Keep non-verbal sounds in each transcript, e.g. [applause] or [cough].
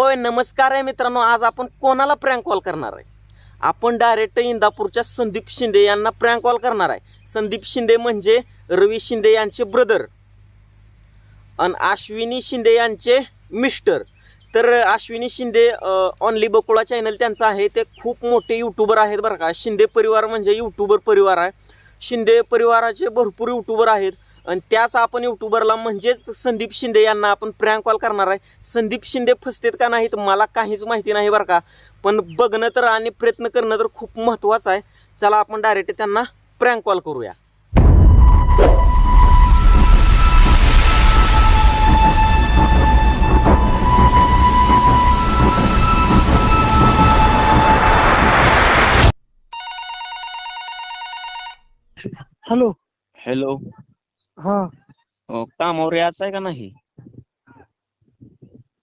होय नमस्कार आहे मित्रांनो. आज आपण कोणाला प्रँक कॉल करणार आहे? आपण डायरेक्ट इंदापूरच्या संदीप शिंदे यांना प्रँक कॉल करणार आहे. संदीप शिंदे म्हणजे रवी शिंदे यांचे ब्रदर आणि अश्विनी शिंदे यांचे मिस्टर तर अश्विनी शिंदे ऑनली बकुळा चॅनल त्यांचं आहे. ते खूप मोठे यूट्यूबर आहेत बरं का. शिंदे परिवार म्हणजे यूट्यूबर परिवार आहे. शिंदे परिवाराचे भरपूर यूट्यूबर आहेत. आणि त्याच आपण यूट्यूबरला म्हणजेच संदीप शिंदे यांना आपण प्रँक कॉल करणार आहे. संदीप शिंदे फसतेत का नाहीत? मला काहीच माहिती नाही बरं का. पण बघणं तर आणि प्रयत्न करणं तर खूप महत्त्वाचं आहे. चला आपण डायरेक्ट त्यांना प्रँक कॉल करूया. हॅलो हॅलो हा. अ, कामावर यायचं आहे का नाही?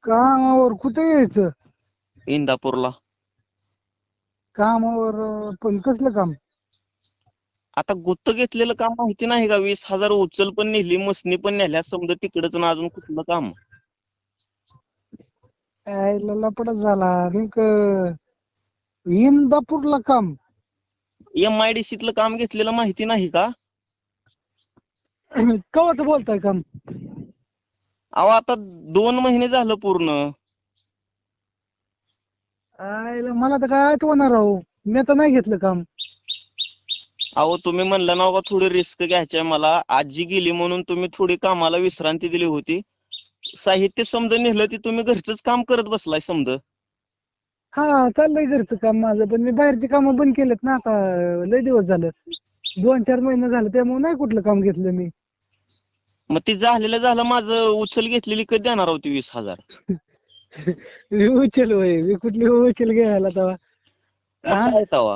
कामावर कुठे यायचं? इंदापूरला. कामावर अं, पण कसलं काम? आता गुत्त घेतलेलं काम माहिती नाही का? वीस हजार उचल पण नेली मसनी पण नेल्या समजा तिकडच ना अजून कुठलं काम? यायला लपडा झाला. नेमक इंदापूरला काम? एम आय डी सीतलं काम घेतलेलं माहिती नाही का? कवाच बोलताय काम? अहो आता दोन महिने झालं पूर्ण. आयला मला तर काय आठवणार राहू मी तर नाही घेतलं काम. अहो तुम्ही म्हणलं ना का थोडी रिस्क घ्यायची आहे मला. आजी गेली म्हणून तुम्ही थोडी कामाला विश्रांती दिली होती. साहित्य समजा नेलं ते तुम्ही घरचंच काम करत बसलाय समजा. हा चाललंय घरचं काम माझं पण मी बाहेरची कामं बंद केलेत ना आता. लय दिवस झालं. दोन चार महिने झाले त्यामुळे नाही कुठलं काम घेतलं मी. मग ते झालेलं झालं माझं उचल घेतलेली कधी देणार होती वीस हजार? [laughs] मी उचल होय मी कुठली उचल घ्यायला तेव्हा हा? काय तवा.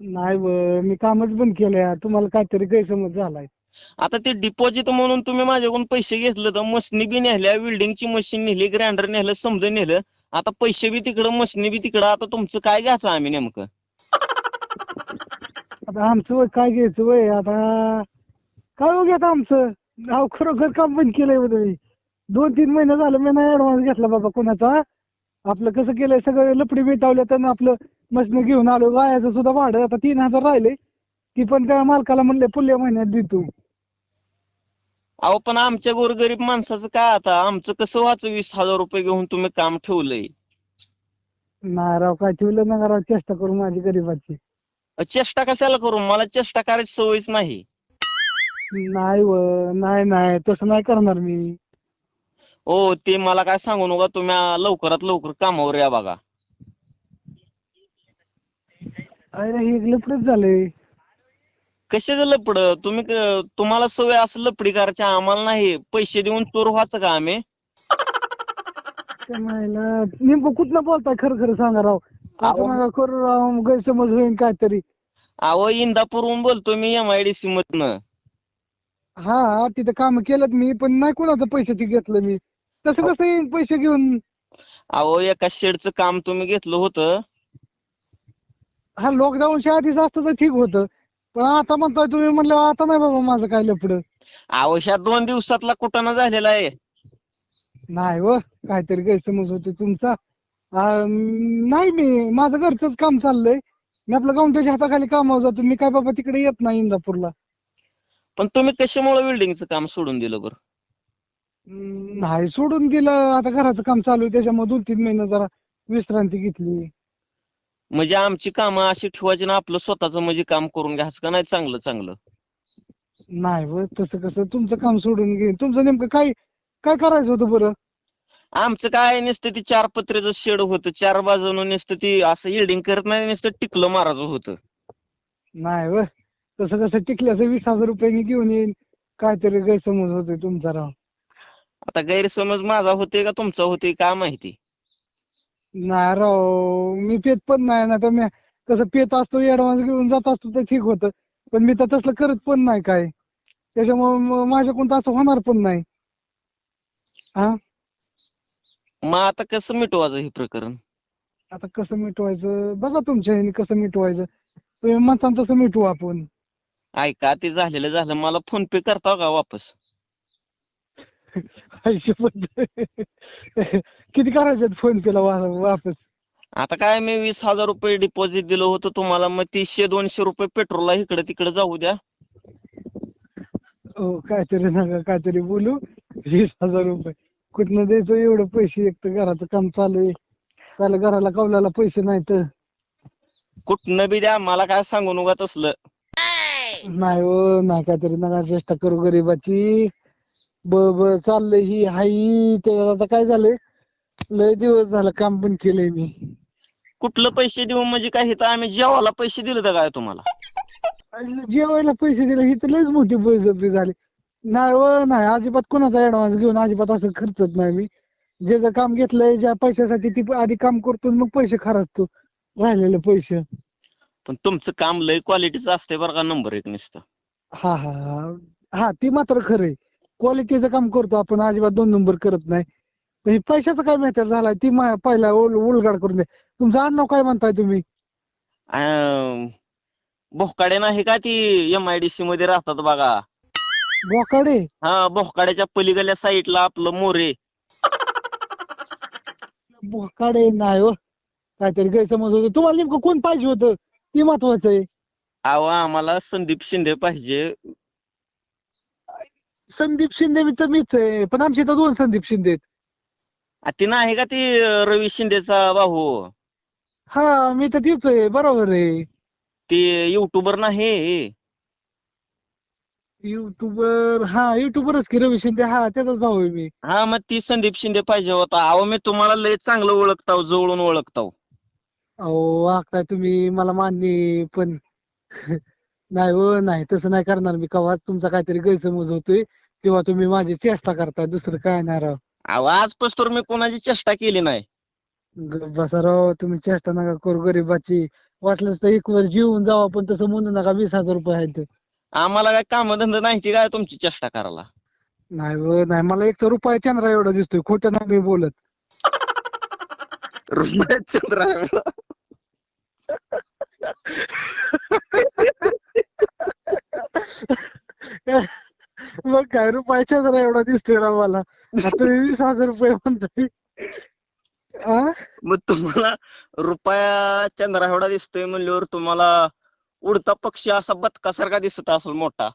नाही ब मी कामच बंद केलंय तुम्हाला काहीतरी गैरसमज झालाय. आता ते डिपॉझिट म्हणून तुम्ही माझ्याकडून पैसे घेतले तर मशनी बी नेल्या वेल्डिंगची मशीन नेली ग्राइंडर नेलं समजा नेलं. आता पैसे बी तिकडं मशनी बी तिकडं आता तुमचं काय घ्यायचं आम्ही नेमकं? आता आमचं वय काय घ्यायचं वय? आता काय हो घेत आमचं? नाव खरोखर काम बंद केलंय बा तुम्ही. दोन तीन महिने झालं मी नाही ऍडव्हान्स घेतला बाबा कोणाचा. आपलं कसं केलंय? सगळं लपडी मिटावलं तर आपलं मशीन घेऊन आलो. गायाचं सुद्धा भाडं आता तीन हजार राहिले. ती पण त्या मालकाला म्हणले पुढल्या महिन्यात देतो अहो पण आमच्या गोरगरीब माणसाचं काय आता? आमचं कसं व्हायचं वीस हजार रुपये घेऊन तुम्ही काम ठेवलंय. नाही राव काय ठेवलं ना राव. चेष्टा करू माझी गरीबाची. चेष्टा कशाला करू? मला चेष्टा करायची सवयच नाही. नाही व नाही नाही. तसं नाही करणार मी. हो ते मला काय सांगू नका. तुम्ही लवकरात लवकर कामावर या बघा. अरे हे लफडच झालंय कशाचं लपड तुम्ही क- तुम्हाला सवय असं लपडी करायची आम्हाला नाही. पैसे देऊन चोर व्हायचं का आम्ही? [laughs] त्या मायला नेमकं कुठलं बोलताय? खरं खरं सांगा राव. नका करू राव गैरसमज होईल काहीतरी. अहो इंदापूरहून बोलतो मी एम आय डी सी मधनं. हा तिथं काम केलं मी पण नाही कोणाचं पैसे ते घेतलं मी. तसं कसं येईन पैसे घेऊन? अहो एका शेडचं काम तुम्ही घेतलं होतं. हा लॉकडाऊनच्या आधीच असतं तर ठीक होतं. पण आता म्हणताय तुम्ही म्हणलं आता नाही बाबा माझं काय लफडं अहो ह्या दोन दिवसातला कुठं झालेला आहे. नाही व काहीतरी गैरसमज होते तुमचा. नाही मी माझं घरचंच काम चाललंय. मी आपलं गावच्या हाताखाली कामावर जातो. मी काय बाबा तिकडे येत नाही इंदापूरला. पण तुम्ही कशामुळे वेल्डिंगचं काम सोडून दिलं बरं? नाही सोडून दिलं. आता घराचं काम चालू आहे. त्याच्यामुळे दोन तीन महिने जरा विश्रांती घेतली. म्हणजे आमची कामं अशी ठेवायची ना आपलं स्वतःचं म्हणजे काम करून घ्यायचं का नाही? चांगलं चांगलं. नाही व तसं कसं? तुमचं काम सोडून घेईन तुमचं नेमकं काय काय करायचं होतं बरं? आमचं काय नुसतं ती चार पत्र्याचं शेड होतं. चार बाजूनं नुसतं ती असं इल्डिंग करत नाही नुसतं टिकलं मारायचं होतं. नाही व. तसं कसं टिकल्याचं वीस हजार रुपये मी घेऊन येईन. काहीतरी गैरसमज होतोय तुमचा राव. आता गैरसमज माझा होते का तुमचा होते काय माहिती? नाही राव मी पेत पण नाही ना तर मी तसं पेत असतो ऍडव्हान्स घेऊन जात असतो तर ठीक होतं. पण मी तर तसलं करत पण नाही काय. त्याच्यामुळे माझ्याकडून तर असं होणार पण नाही. हा? मग आता कसं मिटवायचं हे प्रकरण? आता कसं मिटवायचं? बघा तुमच्या ह्याने कसं मिटवायचं. तुम्ही म्हणता तसं मिटवू आपण. ऐका ते झालेलं झालं. मला फोन पे करता का वापस? [laughs] पण किती करायचे फोन पेला वा- वापस? आता काय मी वीस हजार रुपये डिपॉझिट दिलं होतं तुम्हाला. मग तीसशे दोनशे रुपये पेट्रोलला इकडे तिकडे जाऊ द्या. हो काहीतरी नका काहीतरी बोलू. वीस हजार रुपये. कुठनं द्यायचं? एवढं पैसे एक तर घराचं काम चालू आहे. त्याला घराला कवल्याला पैसे नाही तर कुठनं बी द्या मला काय सांगू नका तसलं नाही हो नाही काहीतरी नका चेष्टा करू गरीबाची. ब ब चाललंय ही हाई त्याच्यात आता काय झालंय? लय दिवस झालं काम पण केलंय मी. कुठलं पैसे देऊ म्हणजे काय? इथं आम्ही जेवायला पैसे दिले तर काय तुम्हाला? आणि जेवायला पैसे दिले ही तर लयच मोठी बळजबरी झाली. नाही व नाही. अजिबात कोणाचा ऍडव्हान्स घेऊन अजिबात असं खर्चत नाही मी. जे जे काम घेतलंय ज्या पैशासाठी ती आधी काम करतो आणि मग पैसे खर्चतो राहिलेले पैसे. पण तुमचं काम लय क्वालिटीचं असते बरं का नंबर एक नुसतं? हा हा हा. हा ती मात्र खरंय. क्वालिटीचं काम करतो आपण अजिबात दोन नंबर करत नाही. पण हे पैशाचा काय मॅटर झालाय? ती मा- पहिला उल- उलगाड करून दे. तुमचं आडनाव काय म्हणताय तुम्ही? अं, भोकाडे नाही का ती एमआयडीसी मध्ये राहतात बघा. बोकाडे. हा भोकाड्याच्या पलीकडल्या साईडला आपलं मोरे. बोकाडे नाही हो. काहीतरी गैरसमज होतो. तुम्हाला नेमकं कोण पाहिजे होतं? ती महत्वाचं आहे. अहो आम्हाला संदीप शिंदे पाहिजे. संदीप शिंदे मी तर मीच आहे पण आमच्या इथं दोन संदीप शिंदे आहेत. आ, ती नाही का ती अं, रवी शिंदेचा भाऊ? हा मी तर तीच आहे बरोबर आहे. ती युट्यूबर नाही. युट्यूबर हा युट्यूबरच की रवी शिंदे हा त्याचाच भाऊ आहे मी. हा मग ती संदीप शिंदे पाहिजे होता. अहो मी तुम्हाला लय चांगलं ओळखताव जवळून ओळखताव. अहो वागताय तुम्ही मला मान्य आहे, पण [laughs] नाही हो नाही तसं नाही करणार मी. कवाच तुमचा काहीतरी गैरसमज होतोय किंवा तुम्ही माझी चेष्टा करताय दुसरं काय नाही राव. अहो आजपासून मी कोणाची चेष्टा केली नाही. ग- बसा राव तुम्ही चेष्टा नका करू गरीबाची. वाटलंच तर एक वर जीवन जावा पण तसं म्हणू नका वीस हजार रुपये आहेत. आम्हाला काय कामधंदा नाही ती काय तुमची चेष्टा करायला? नाही नाही. मला एक तर रुपया चंद्रा एवढा दिसतोय. खोटं नाही मी बोलत. रुपयात चंद्र आहे बरं. मग काय रुपया चंद्रा एवढा दिसतोय राव मला. आता तुम्ही वीस हजार रुपये म्हणताय. आ? मग तुम्हाला रुपया चंद्रा एवढा दिसतोय म्हणल्यावर तुम्हाला उडता पक्षी असा बदकासारखा दिसत असेल मोठा.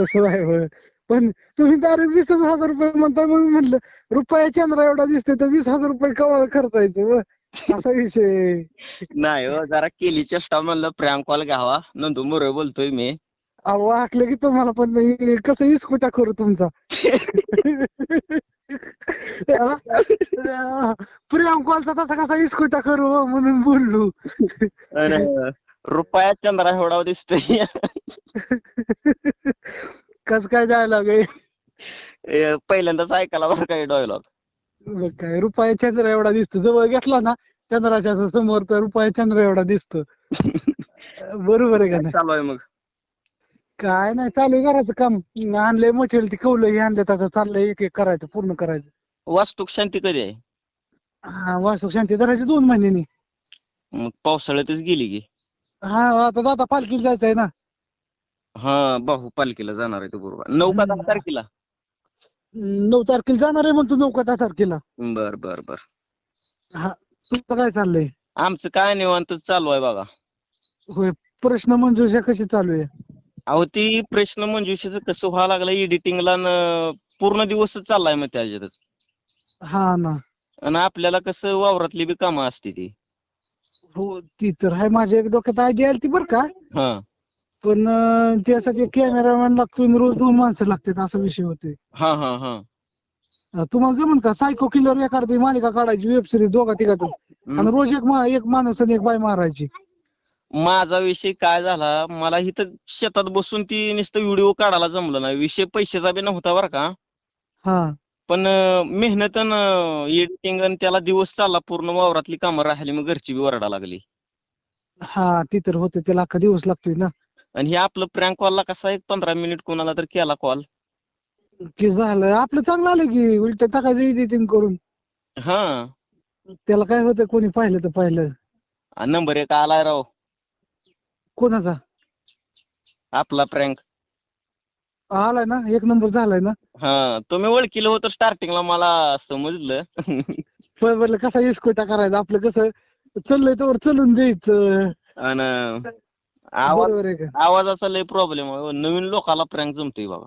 तसं आहे होय. पण तुम्ही दारू वीस हजार रुपये म्हणताय म्हणून म्हणलं रुपया चंद्रा एवढा दिसतोय तर वीस हजार रुपये कवा खर्चायचं व? असा विषय आहे. नाही हो जरा केली चेष्टा म्हणलं प्रँक कॉल घ्यावा. नंदू मोरे बोलतोय मी. अहो वाटलं की तुम्हाला पण नाही कसं इस्कुटा करू तुमचा. [laughs] प्रियम कॉलचा तसा कसा इस्कुटा करू हो, म्हणून बोललो. अरे, रुपया चंद्रा एवढा दिसतोय. कस काय जायला गे ए, पहिल्यांदाच ऐकायला बरं काय डायलॉग काय रुपया चंद्र एवढा दिसतो. जवळ घेतला ना चंद्राच्या समोर तर रुपया चंद्र एवढा दिसतो. बरोबर आहे का चालू आहे मग. काय नाही चालू आहे घराचं काम. आणलंय मटेरियल ती कवलं हे आणलं आता चाललंय एक एक करायचं पूर्ण करायचं. वास्तुक शांती कधी आहे? हा वास्तू शांती धरायची दोन महिन्यांनी. मग पावसाळ्यातच गेली की. हा आता दादा पालखीला जायचं आहे ना. हा बाहू पालखीला जाणार आहे तो बरोबर. नऊ का दहा तारखेला? नऊ तारखेला जाणार आहे म्हणतो नऊ का दहा तारखेला. बर बर बर. हा तुमचं काय चाललंय? आमचं काय निवांतच चालू आहे बघा. होय प्रश्न मंजुषा कशी चालू आहे? अहो ती प्रश्न मंजुषेचं कसं व्हायला लागलं एडिटिंगला न पूर्ण दिवसच चाललाय मग त्याच्यातच. हा ना. आणि आपल्याला कसं वावरातली बी कामं असते ती. हो ती तर आहे. माझ्या एक डोक्यात आयडिया आली ती बरं का. हा. पण अं, त्यासाठी कॅमेरामॅन लागतो आणि रोज दोन माणसं लागतात असा विषय होतोय. हा हा हा. अं, तुम्हाला जमन का? सायको किलर एखादी मालिका काढायची वेब सिरीज दोघा तिघातच आणि हम्म. रोज एक मा- एक माणूस आणि एक बाय मारायची. माझा विषय काय झाला मला इथं शेतात बसून ती नुसतं व्हिडिओ काढायला जमलं नाही. विषय पैशाचा बी नव्हता बरं का. हा. पण मेहनत एडिटिंग आणि त्याला दिवस चालला पूर्ण वावरातली कामं राहिली मग घरची बी वरडा लागली. हा ती तर होते त्याला अख्खा दिवस लागतोय ना. आणि हे आपलं प्रँक कॉलला कसा एक पंधरा मिनिट कोणाला तर केला कॉल की झालं आपलं चांगलं आलं की उलट टाकायचं एडिटिंग करून. हा. त्याला काय होतं कोणी पाहिलं तर पाहिलं. नंबर एक आलाय राव. कोणाचा? आपला प्रँक आलाय ना एक नंबर झालाय ना. हा तुम्ही ओळखीलं होतं स्टार्टिंगला मला समजलं. पण म्हणलं कसा इस्कोटा करायचा? आपलं कसं? चाललंय तर चलून द्यायचं. आणि आवाज बरोबर आहे का? आवाजाचा लय प्रॉब्लेम आहे. हो. नवीन लोकाला प्रँक जमतोय बाबा.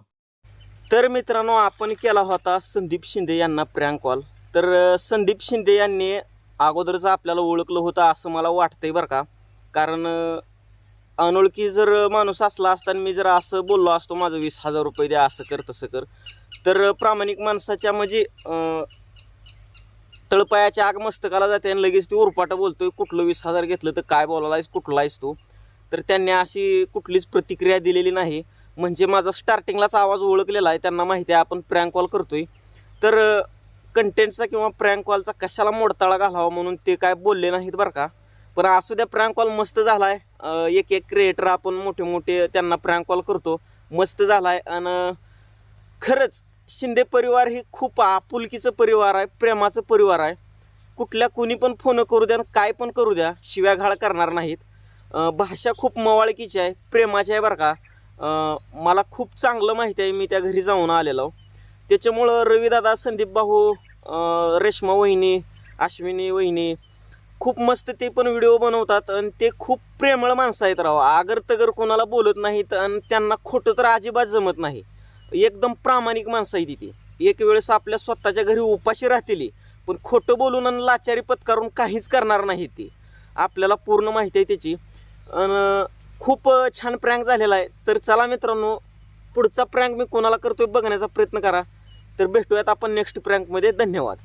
तर मित्रांनो आपण केला होता संदीप शिंदे यांना प्रँक कॉल तर अं, संदीप शिंदे यांनी अगोदरच आपल्याला ओळखलं होतं असं मला वाटतंय बरं का. कारण अं, अनोळखी जर माणूस असला असता आणि मी जर असं बोललो असतो माझं वीस हजार रुपये द्या असं कर तसं कर. तर प्रामाणिक माणसाच्या म्हणजे तळपायाच्या आग मस्तकाला जाते आणि लगेच ती उरपाटा बोलतोय कुठलं वीस हजार घेतलं तर काय बोलायलायस कुठला आहेस तू? तर त्यांनी अशी कुठलीच प्रतिक्रिया दिलेली नाही. म्हणजे माझा स्टार्टिंगलाच आवाज ओळखलेला आहे त्यांना माहिती आहे आपण प्रँक कॉल करतोय. तर कंटेंटचा किंवा प्रँक कॉलचा कशाला मोडताळा घालावा म्हणून ते काय बोलले नाहीत बरं का? पण असू द्या प्रँक कॉल मस्त झाला आहे एक एक क्रिएटर आपण मोठे मोठे त्यांना प्रँक कॉल करतो. मस्त झाला आहे आणि खरंच शिंदे परिवार हे खूप आपुलकीचं परिवार आहे प्रेमाचं परिवार आहे. कुठल्या कुणी पण फोन करू द्या आणि काय पण करू द्या शिव्याघाळ करणार नाहीत. भाषा खूप मवाळकीची आहे प्रेमाची आहे बरं का. मला खूप चांगलं माहिती आहे मी त्या घरी जाऊन आलेलो. त्याच्यामुळं रविदादा संदीप भाऊ रेश्मा वहिनी अश्विनी वहिनी खूप मस्त ते पण व्हिडिओ बनवतात आणि ते खूप प्रेमळ माणसं आहेत राव. आगर तगर कोणाला बोलत नाहीत आणि त्यांना खोटं तर अजिबात जमत नाही. एकदम प्रामाणिक माणसं आहे तिथे एक वेळेस आपल्या स्वतःच्या घरी उपाशी राहतील पण खोटं बोलून आणि लाचारी पत्कारून काहीच करणार नाही ते. आपल्याला पूर्ण माहिती आहे त्याची. आणि खूप छान प्रँक झालेला आहे. तर चला मित्रांनो पुढचा प्रँक मी कोणाला करतोय बघण्याचा प्रयत्न करा. तर भेटूयात आपण नेक्स्ट प्रँकमध्ये धन्यवाद.